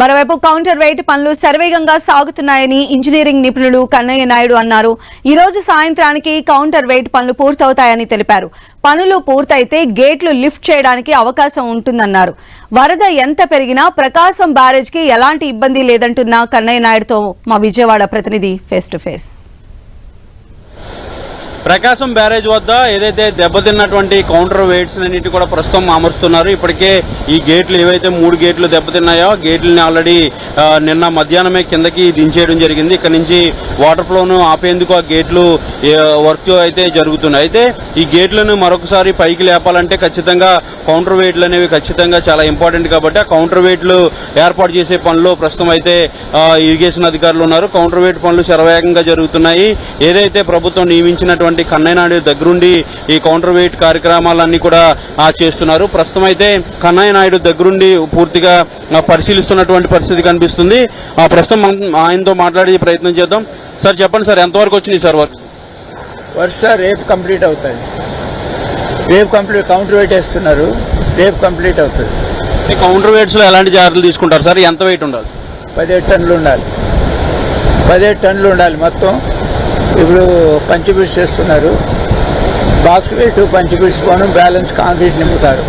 మరోవైపు counter weight పనులు శరవేగంగా సాగుతున్నాయని ఇంజనీరింగ్ నిపుణులు కన్నయ్య నాయుడు అన్నారు. ఈ రోజు సాయంత్రానికి కౌంటర్ వెయిట్ పనులు పూర్తవుతాయని తెలిపారు. పనులు పూర్తయితే గేట్లు లిఫ్ట్ చేయడానికి అవకాశం ఉంటుందన్నారు. వరద ఎంత పెరిగినా ప్రకాశం బ్యారేజ్కి ఎలాంటి ఇబ్బంది లేదంటున్న కన్నయ్య నాయుడుతో మా విజయవాడ ప్రతినిధి face to face Prakasam barrage వద్ద ఏదైతే దెబ్బతిన్నటువంటి కౌంటర్ వెయిట్స్ అన్నిటి కూడా ప్రస్తుతం అమరుస్తున్నారు ఇప్పటికే ఈ గేట్లు ఏవైతే మూడు గేట్లు దెబ్బతిన్నాయో గేట్లని ఆల్రెడీ నిన్న మధ్యాహ్నమే కిందకి దించేయడం జరిగింది. ఇక్కడ నుంచి వాటర్ ఫ్లోను ఆపేందుకు ఆ గేట్లు వర్క్ అయితే జరుగుతున్నాయి. అయితే ఈ గేట్లను మరొకసారి పైకి లేపాలంటే ఖచ్చితంగా కౌంటర్ వెయిట్లు అనేవి ఖచ్చితంగా చాలా ఇంపార్టెంట్ కాబట్టి ఆ కౌంటర్ వెయిట్లు ఏర్పాటు చేసే పనులు ప్రస్తుతం అయితే ఇరిగేషన్ అధికారులు ఉన్నారు. కౌంటర్ వెయిట్ పనులు శరవేగంగా జరుగుతున్నాయి. ఏదైతే ప్రభుత్వం నియమించినటువంటి కన్నయ్యనాయుడు దగ్గరుండి ఈ కౌంటర్ వెయిట్ కార్యక్రమాలన్నీ కూడా చేస్తున్నారు. ప్రస్తుతం అయితే కన్నయ్య నాయుడు దగ్గరుండి పూర్తిగా పరిశీలిస్తున్నటువంటి పరిస్థితి కనిపిస్తుంది. ఆ, ప్రస్తుతం ఆయనతో మాట్లాడే ప్రయత్నం చేద్దాం. సార్ చెప్పండి సార్ ఎంతవరకు వచ్చినాయి సార్ వర్క్ వరుస రేపు కంప్లీట్ అవుతుంది రేపు కంప్లీట్ కౌంటర్ వెయిట్ వేస్తున్నారు. రేపు కంప్లీట్ అవుతుంది. కౌంటర్ వెయిట్స్లో ఎలాంటి జాగ్రత్తలు తీసుకుంటారు సార్? ఎంత వెయిట్ ఉండాలి? పదిహేడు టన్నులు ఉండాలి. పదిహేడు టన్నులు ఉండాలి మొత్తం. ఇప్పుడు పంచిపిడ్స్ చేస్తున్నారు. బాక్స్ వెయిట్ పంచిపిడ్స్ పోను బ్యాలెన్స్ కాంక్రీట్ నింపుతారు.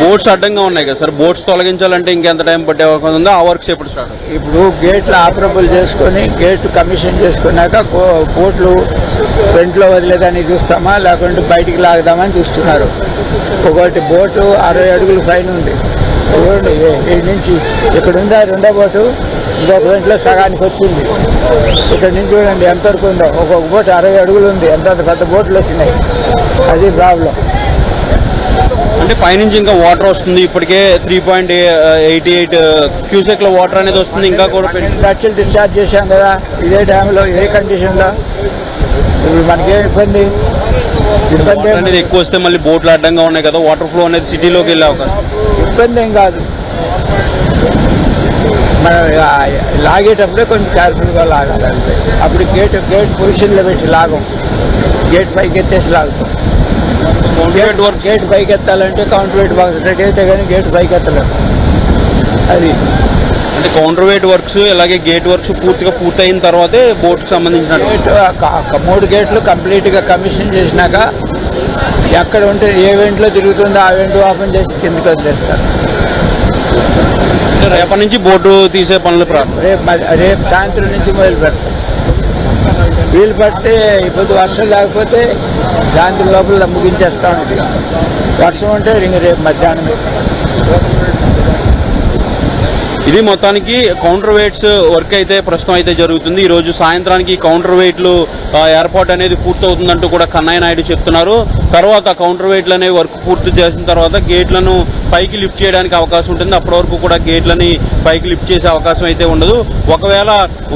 బోట్స్ అడ్డంగా ఉన్నాయి కదా సార్? బోట్స్ తొలగించాలంటే ఇంకెంత టైం పట్టే అవకాశం ఉందో? ఆ వర్క్స్ ఎప్పుడు స్టార్ట్? ఇప్పుడు గేట్లు ఆపరబుల్ చేసుకొని గేట్ కమిషన్ చేసుకున్నాక బోట్లు ఫ్రంట్లో వదిలేదాన్ని చూస్తామా? లేకుంటే బయటికి లాగుదామని చూస్తున్నారు. ఒకటి బోటు అరవై అడుగులు పైన ఉంది. నుంచి ఇక్కడ ఉందా రెండో బోటు? ఇంకొక వెంటలో సగానికి వచ్చింది. ఇక్కడ నుంచి చూడండి ఎంతవరకు ఉందో. ఒక్కొక్క బోటు అరవై అడుగులు ఉంది. ఎంత పెద్ద బోట్లు వచ్చినాయి. అది ప్రాబ్లం. అంటే పైనుంచి ఇంకా వాటర్ వస్తుంది. ఇప్పటికే త్రీ పాయింట్ ఎయిటీ ఎయిట్ క్యూసెక్లో వాటర్ అనేది వస్తుంది. ఇంకా కూడా లక్షలు డిశ్చార్జ్ చేశాం కదా. ఇదే టైంలో ఇదే కండిషన్లో ఇప్పుడు మనకేం ఇబ్బంది? ఇబ్బంది అనేది ఎక్కువ వస్తే మళ్ళీ బోట్లు అడ్డంగా ఉన్నాయి కదా. వాటర్ ఫ్లో అనేది సిటీలోకి వెళ్ళే అవకాశం. ఇబ్బంది ఏం కాదు. మనం లాగేటప్పుడే కొంచెం కేర్ఫుల్గా లాగాలి అంతే. అప్పుడు గేట్ గేట్ పొజిషన్లో పెట్టి లాగం. గేట్ పైకి ఎత్తేసి లాగుతాం. కాంక్రీట్ వర్క్ గేట్ పైకి ఎత్తాలంటే కౌంటర్ వెయిట్ బాక్స్ రెడీ అయితే కానీ గేట్ పైకి ఎత్తలేము అది. అంటే కౌంటర్ వెయిట్ వర్క్స్ అలాగే గేట్ వర్క్స్ పూర్తిగా పూర్తయిన తర్వాతే బోట్ సంబంధించిన గేట్ మూడు గేట్లు కంప్లీట్గా కమిషన్ చేసినాక ఎక్కడ ఉంటే ఏ వెంట్లో తిరుగుతుందో ఆ వెంట్ ఓపెన్ చేసి కిందకి వదిలేస్తారు. రేపటి నుంచి బోటు తీసే పనులు రేపు రేపు సాయంత్రం నుంచి మొదలు పెడతాం. వీలు పడితే ఇప్పుడు వర్షం లేకపోతే సాయంత్రం లోపల ముగించేస్తాం ఇది వర్షం ఉంటే ఇంక రేపు మధ్యాహ్నం. ఇది మొత్తానికి కౌంటర్ వెయిట్స్ వర్క్ అయితే ప్రస్తుతం అయితే జరుగుతుంది. ఈ రోజు సాయంత్రానికి కౌంటర్ వెయిట్లు ఏర్పాటు అనేది పూర్తవుతుందంటూ కూడా కన్నయ్య నాయుడు చెప్తున్నారు. తర్వాత కౌంటర్ వెయిట్లు అనేవి వర్క్ పూర్తి చేసిన తర్వాత గేట్లను పైకి లిఫ్ట్ చేయడానికి అవకాశం ఉంటుంది. అప్పటి వరకు కూడా గేట్లని పైకి లిఫ్ట్ చేసే అవకాశం అయితే ఉండదు. ఒకవేళ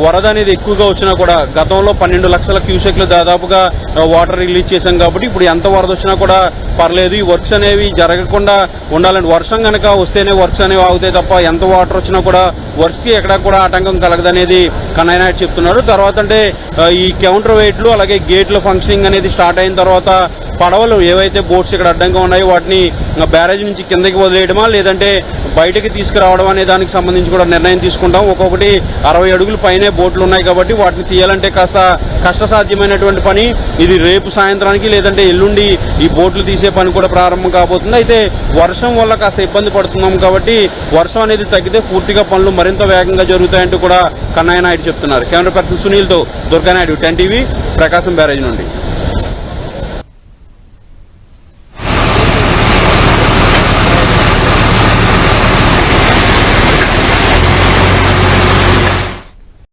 వరద అనేది ఎక్కువగా వచ్చినా కూడా గతంలో పన్నెండు లక్షల క్యూసెక్లు దాదాపుగా వాటర్ రిలీజ్ చేశాం కాబట్టి ఇప్పుడు ఎంత వరద వచ్చినా కూడా పర్లేదు. ఈ వర్క్స్ అనేవి జరగకుండా ఉండాలంటే వర్షం కనుక వస్తేనే వర్క్స్ అనేవి ఆగుతాయి తప్ప ఎంత వాటర్ వచ్చినా కూడా వర్క్స్కి కి కూడా ఆటంకం కలగదనేది కన్నయ్య నాయుడు చెప్తున్నారు. తర్వాత అంటే ఈ కౌంటర్ వెయిట్లు అలాగే గేట్ల ఫంక్షనింగ్ అనేది స్టార్ట్ అయిన తర్వాత పడవలు ఏవైతే బోట్స్ ఇక్కడ అడ్డంగా ఉన్నాయో వాటిని బ్యారేజ్ నుంచి కిందకి వదిలేయడమా లేదంటే బయటకి తీసుకురావడం అనే దానికి సంబంధించి కూడా నిర్ణయం తీసుకుంటాం. ఒక్కొక్కటి అరవై అడుగుల పైనే బోట్లు ఉన్నాయి కాబట్టి వాటిని తీయాలంటే కాస్త కష్టసాధ్యమైనటువంటి పని. ఇది రేపు సాయంత్రానికి లేదంటే ఎల్లుండి ఈ బోట్లు తీసే పని కూడా ప్రారంభం కాబోతుంది. అయితే వర్షం వల్ల కాస్త ఇబ్బంది పడుతున్నాం కాబట్టి వర్షం అనేది తగ్గితే పూర్తిగా పనులు మరింత వేగంగా జరుగుతాయంటూ కూడా కన్నయ్య నాయుడు చెప్తున్నారు. Camera person సునీల్తో Durganaidu ten TV. Prakasam barrage నుండి.